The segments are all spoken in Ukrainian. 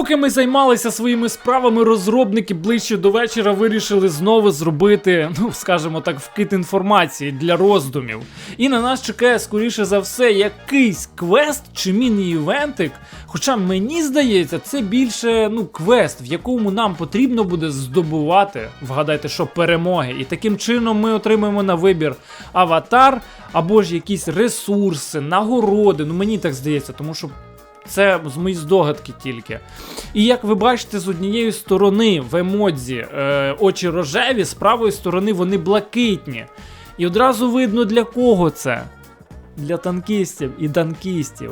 Поки ми займалися своїми справами, розробники ближче до вечора вирішили знову зробити, ну скажімо так, вкид інформації для роздумів. І на нас чекає, скоріше за все, якийсь квест чи міні-івентик. Хоча мені здається, це більше ну, квест, в якому нам потрібно буде здобувати, вгадайте, що перемоги. І таким чином ми отримаємо на вибір аватар або ж якісь ресурси, нагороди. Ну мені так здається, тому що це з мої здогадки тільки. І як ви бачите, з однієї сторони в емодзі е, очі рожеві, з правої сторони вони блакитні. І одразу видно для кого це. Для танкістів і данкістів.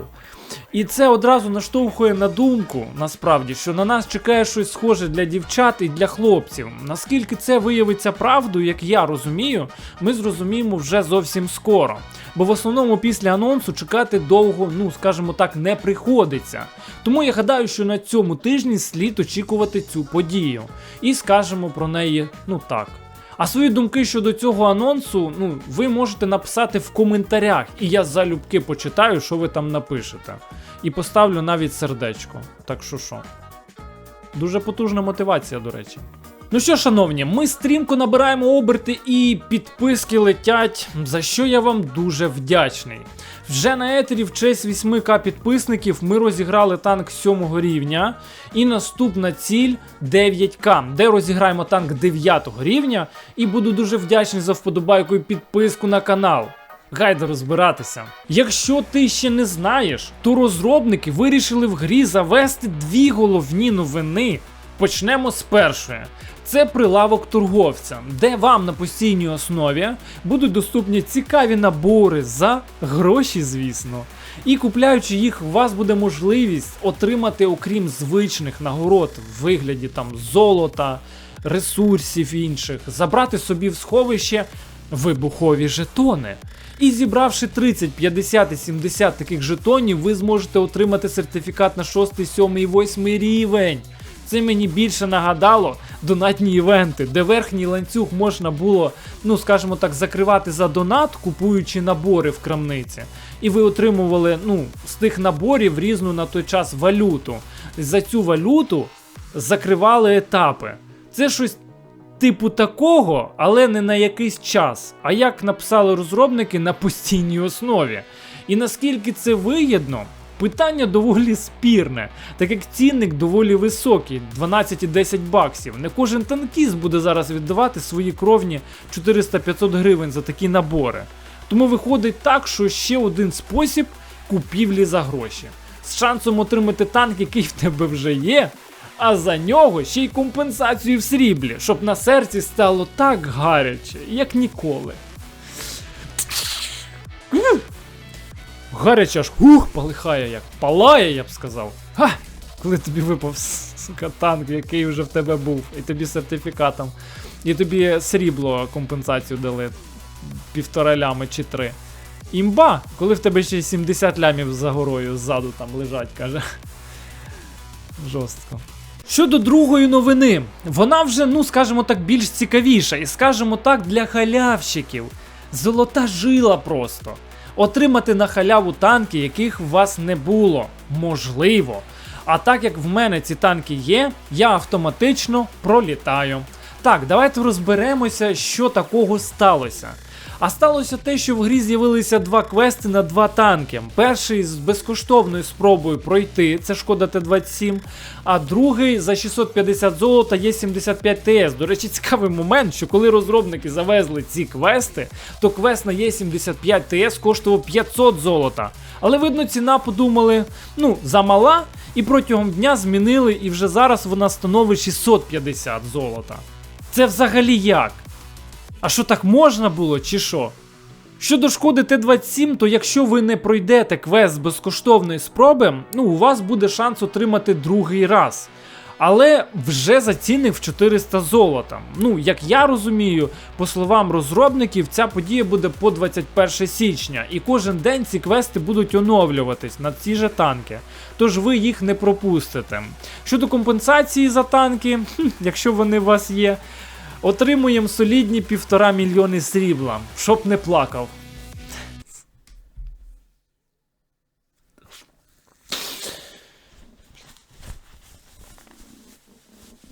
І це одразу наштовхує на думку, насправді, що на нас чекає щось схоже для дівчат і для хлопців. Наскільки це виявиться правдою, як я розумію, ми зрозуміємо вже зовсім скоро. Бо в основному після анонсу чекати довго, ну скажімо так, не приходиться. Тому я гадаю, що на цьому тижні слід очікувати цю подію. І скажемо про неї, ну так. А свої думки щодо цього анонсу, ну, ви можете написати в коментарях, і я залюбки почитаю, що ви там напишете. І поставлю навіть сердечко. Так що що. Дуже потужна мотивація, до речі. Ну що, шановні, ми стрімко набираємо оберти і підписки летять, за що я вам дуже вдячний. Вже на етері в честь 8к підписників ми розіграли танк 7 рівня. І наступна ціль 9к, де розіграємо танк 9 рівня. І буду дуже вдячний за вподобайку і підписку на канал. Гайда розбиратися. Якщо ти ще не знаєш, то розробники вирішили в грі завести дві головні новини. Почнемо з першої. Це прилавок торговця, де вам на постійній основі будуть доступні цікаві набори за гроші, звісно. І купляючи їх, у вас буде можливість отримати, окрім звичних нагород в вигляді там золота, ресурсів інших, забрати собі в сховище вибухові жетони. І зібравши 30, 50 і 70 таких жетонів, ви зможете отримати сертифікат на 6, 7 і 8 рівень. Це мені більше нагадало донатні івенти, де верхній ланцюг можна було, ну скажімо так, закривати за донат, купуючи набори в крамниці. І ви отримували ну, з тих наборів різну на той час валюту. За цю валюту закривали етапи. Це щось типу такого, але не на якийсь час. А як написали розробники на постійній основі. І наскільки це вигідно, питання доволі спірне, так як цінник доволі високий 12,10 баксів. Не кожен танкіст буде зараз віддавати свої кровні 400-500 гривень за такі набори. Тому виходить так, що ще один спосіб купівлі за гроші. З шансом отримати танк, який в тебе вже є, а за нього ще й компенсацію в сріблі, щоб на серці стало так гаряче, як ніколи. Гаряче аж хух полихає, як палає, я б сказав. Ха! Коли тобі випав сука, танк, який вже в тебе був, і тобі сертифікатом, і тобі срібло компенсацію дали півтора лями чи три. Імба, коли в тебе ще 70 лямів за горою ззаду там лежать, каже. Жорстко. Щодо другої новини, вона вже, ну скажімо так, більш цікавіша, і скажімо так, для халявщиків. Золота жила просто. Отримати на халяву танки, яких у вас не було. Можливо. А так як в мене ці танки є, я автоматично пролітаю. Так, давайте розберемося, що такого сталося. А сталося те, що в грі з'явилися два квести на два танки. Перший з безкоштовною спробою пройти, це шкода Т-27, а другий за 650 золота є 75 ТС. До речі, цікавий момент, що коли розробники завезли ці квести, то квест на Є75 ТС коштував 500 золота. Але видно, ціна подумали, ну, замала, і протягом дня змінили, і вже зараз вона становить 650 золота. Це взагалі як? А що так можна було, чи що? Щодо шкоди Т-27, то якщо ви не пройдете квест з безкоштовної спроби, ну у вас буде шанс отримати другий раз. Але вже за цінник в 400 золота. Ну, як я розумію, по словам розробників, ця подія буде по 21 січня, і кожен день ці квести будуть оновлюватись на ці же танки. Тож ви їх не пропустите. Щодо компенсації за танки, якщо вони у вас є, Отримуємо солідні півтора мільйони срібла, щоб не плакав.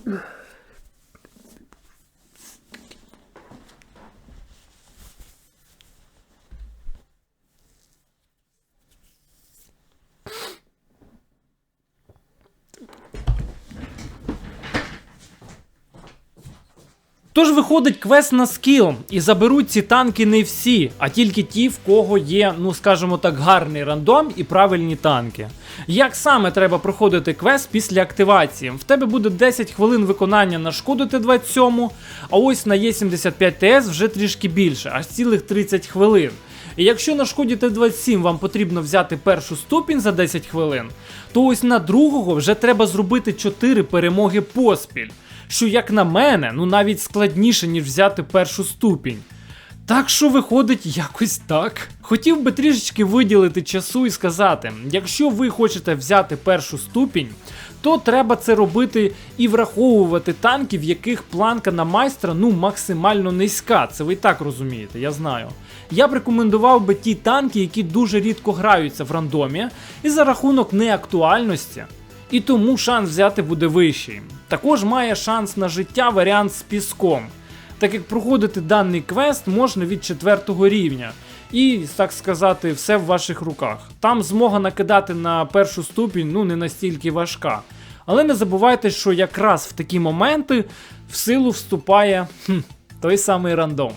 Ugh. Тож виходить квест на скіл, і заберуть ці танки не всі, а тільки ті, в кого є, ну скажімо так, гарний рандом і правильні танки. Як саме треба проходити квест після активації? В тебе буде 10 хвилин виконання на шкоду Т-27, а ось на Е75 ТС вже трішки більше, аж цілих 30 хвилин. І якщо на шкоді Т-27 вам потрібно взяти першу ступінь за 10 хвилин, то ось на другого вже треба зробити 4 перемоги поспіль. Що, як на мене, ну навіть складніше, ніж взяти першу ступінь. Так що виходить якось так. Хотів би трішечки виділити часу і сказати: якщо ви хочете взяти першу ступінь, то треба це робити і враховувати танки, в яких планка на майстра ну максимально низька. Це ви і так розумієте, я знаю. Я б рекомендував би ті танки, які дуже рідко граються в рандомі, і за рахунок неактуальності. І тому шанс взяти буде вищий. Також має шанс на життя варіант з піском, так як проходити даний квест можна від 4 рівня. І, так сказати, все в ваших руках. Там змога накидати на першу ступінь ну не настільки важка. Але не забувайте, що якраз в такі моменти в силу вступає хм, той самий рандом.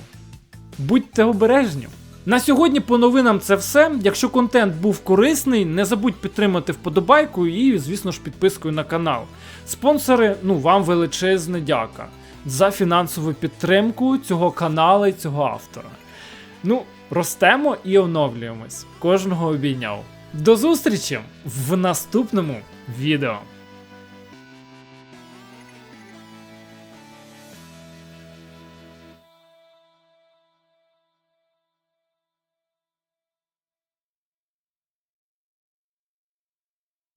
Будьте обережні. На сьогодні по новинам це все. Якщо контент був корисний, не забудь підтримати вподобайку і, звісно ж, підпискою на канал. Спонсори, ну вам величезна дяка за фінансову підтримку цього каналу і цього автора. Ну, ростемо і оновлюємось. Кожного обійняв. До зустрічі в наступному відео.